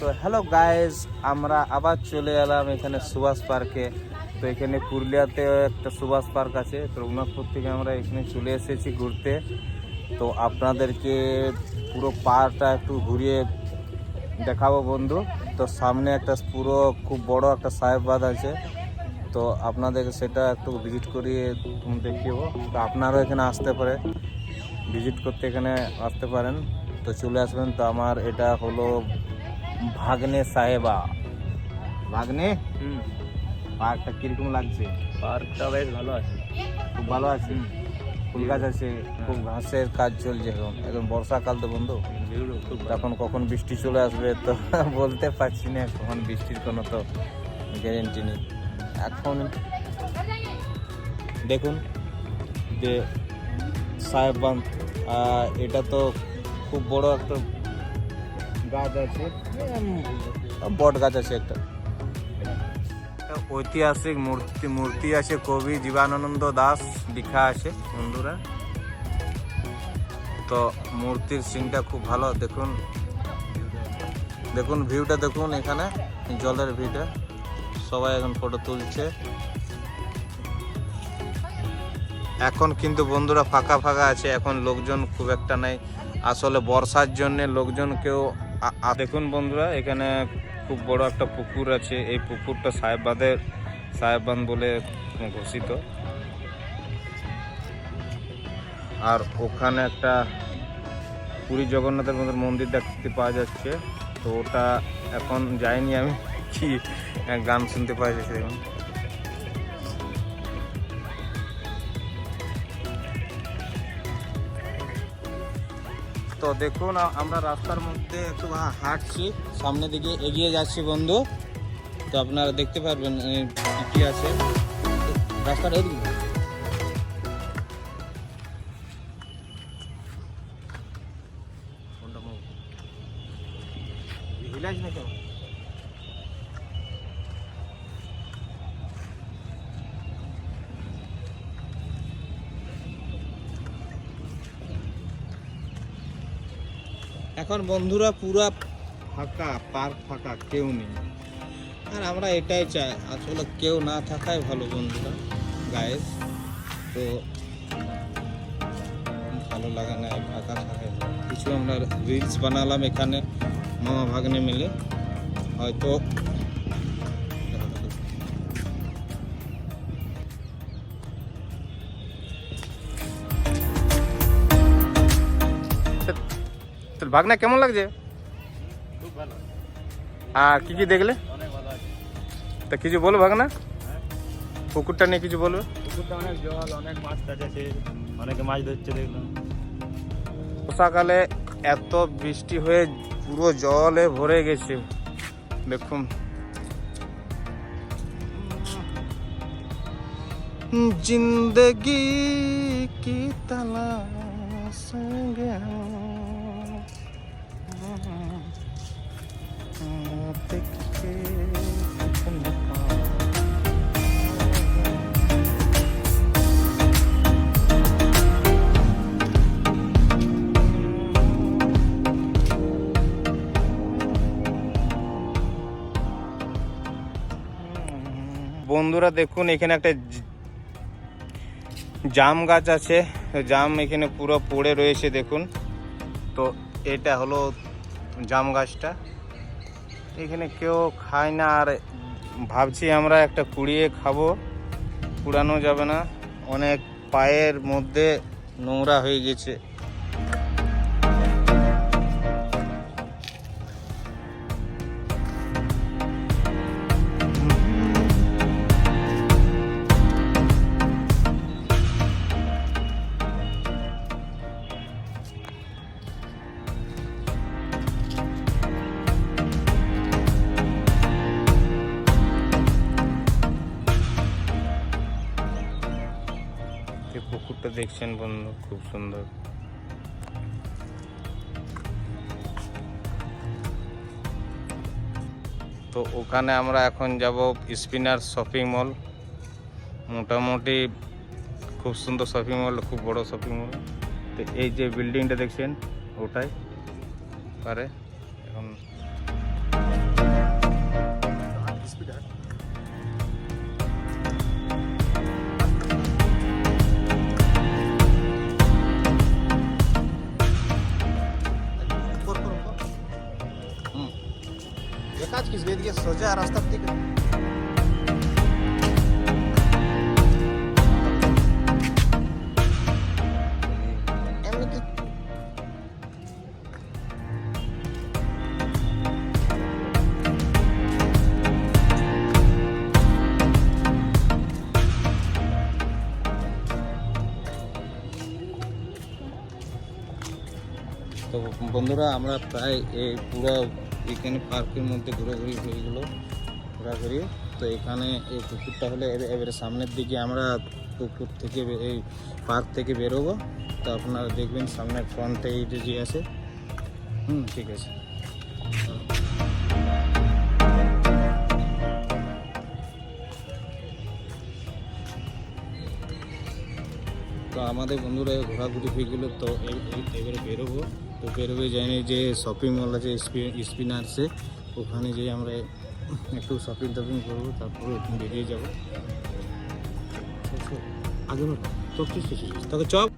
তো hello guys আমরা আবার চলে এলাম এখানে সুভাষ পার্কে তো এখানে পুরুলিয়াতে একটা সুভাষ পার্ক আছে, তো রঘুনাথপুর থেকে আমরা এখানে চলে এসেছি ঘুরতে। তো আপনাদেরকে পুরো পার্কটা একটু ঘুরিয়ে দেখাবো বন্ধু। তো সামনে একটা পুরো খুব বড় একটা সাহেববাদ আছে, তো আপনাদেরকে সেটা একটু ভিজিট করিয়ে দেখিয়ে তো আপনারাও এখানে আসতে পারে ভিজিট করতে এখানে আসতে পারেন। তো চলে আসবেন। তো আমার এটা হলো ভাগ্নে সাহেবা। ভাগ্নে? হুম। পার্কটা কীরকম লাগছে? পার্কটা বেশ ভালো আছে। খুব ভালো আছে? ফুল গাছ আছে? খুব ঘাসের কাজ চলছে এখন। এখন বর্ষাকাল তো বন্ধু। তখন কখন বৃষ্টি চলে আসবে তো বলতে পারছি না কখন বৃষ্টির কোনো তো গ্যারেন্টি নেই। এখন দেখুন যে সাহেববান্ধ আহ, এটা তো খুব বড় একটা গাছ আছে। বট গাছ আছে একটা। ঐতিহাসিক মূর্তি মূর্তি আছে কবি জীবানন্দ দাস লিখা আছে বন্ধুরা। তো মূর্তির সিনটা খুব ভালো, দেখুন। দেখুন ভিউটা দেখুন এখানে, জলের ভিউটা সবাই এখন ফটো তুলছে। এখন কিন্তু বন্ধুরা ফাঁকা ফাঁকা আছে, এখন লোকজন খুব একটা নাই। আসলে বর্ষার জন্য লোকজন কেউ দেখুন বন্ধুরা, এখানে খুব বড় একটা পুকুর আছে। এই পুকুরটা সাহেববাদের, সাহেববান বলে ঘোষিত। আর ওখানে একটা পুরী জগন্নাথের মতো মন্দির দেখতে পাওয়া যাচ্ছে। তো ওটা এখন যাইনি আমি, কি গান শুনতে পাওয়া যাচ্ছে এখন তো দেখুন, আমরা রাস্তার মধ্যে একটু হাঁটছি। সামনে দিকে এগিয়ে যাচ্ছি বন্ধু। তো আপনারা দেখতে পারবেন কি আছে। রাস্তার এদিকে। মুখ? না কেন এখন বন্ধুরা পুরা ফাঁকা পার্ক ফাঁকা, কেউ নেই। আর আমরা এটাই চাই, আসলে কেউ না থাকাই ভালো বন্ধুরা গায়ে তো ভালো লাগা না ফাঁকা থাকে। কিছু আমরা রিলস বানালাম এখানে, মামা ভাগ্নে মিলে। হয়তো তোর ভাগনা কেমন লাগছে? আর কি কি দেখলে? তা কিছু বলো ভাগনা। হ্যাঁ। পুকুরটা নিয়ে কিছু বলবে পুকুরটা অনেক জল অনেক মাছ টাছ অনেকে মাছ ধরছে দেখলাম। বর্ষাকালে এত বৃষ্টি হয়ে পুরো জলে ভরে গেছে। দেখুন। জিন্দগি কি তলাশ গে বন্ধুরা দেখুন, এখানে একটা জাম গাছ আছে। জাম এখানে পুরো পড়ে রয়েছে, দেখুন। তো এটা হলো জাম গাছটা। এখানে কেউ খায় না, আর ভাবছি আমরা একটা কুড়িয়ে খাব। কুড়ানো যাবে না। অনেক পায়ের মধ্যে নোংরা হয়ে গেছে। যে দেখছেন বন্ধু, খুব সুন্দর। তো ওখানে আমরা এখন যাব স্পিনার শপিং মল। মোটামুটি খুব সুন্দর শপিং মল, খুব বড় শপিং মল। তো এই যে বিল্ডিংটা দেখছেন, ওটাই। পারে, এখন। একাজ কিস এদিকে সোজা রাস্তার দিকে তো বন্ধুরা আমরা প্রায় এই পুরো এখানে পার্কের মধ্যে ঘোরাঘুরি হয়ে গেলো ঘোরাঘুরি। তো এখানে এই পুকুরটা হলে এবার- সামনের দিকে আমরা পুকুর থেকে এই পার্ক থেকে বেরোবো। তো আপনারা দেখবেন সামনে ফ্রন্টে এই যে আছে। হুম, ঠিক আছে। তো আমাদের বন্ধুরা ঘোরাঘুরি হয়ে গেলো, তো এবারে বেরোবো। তো বেরোবে যাইনি যে শপিং মল আছে স্পিনার্সে ওখানে যেয়ে আমরা একটু শপিং টপিং করব, তারপরে ওখানে বেরিয়ে যাব। আগে চপ তোকে চপ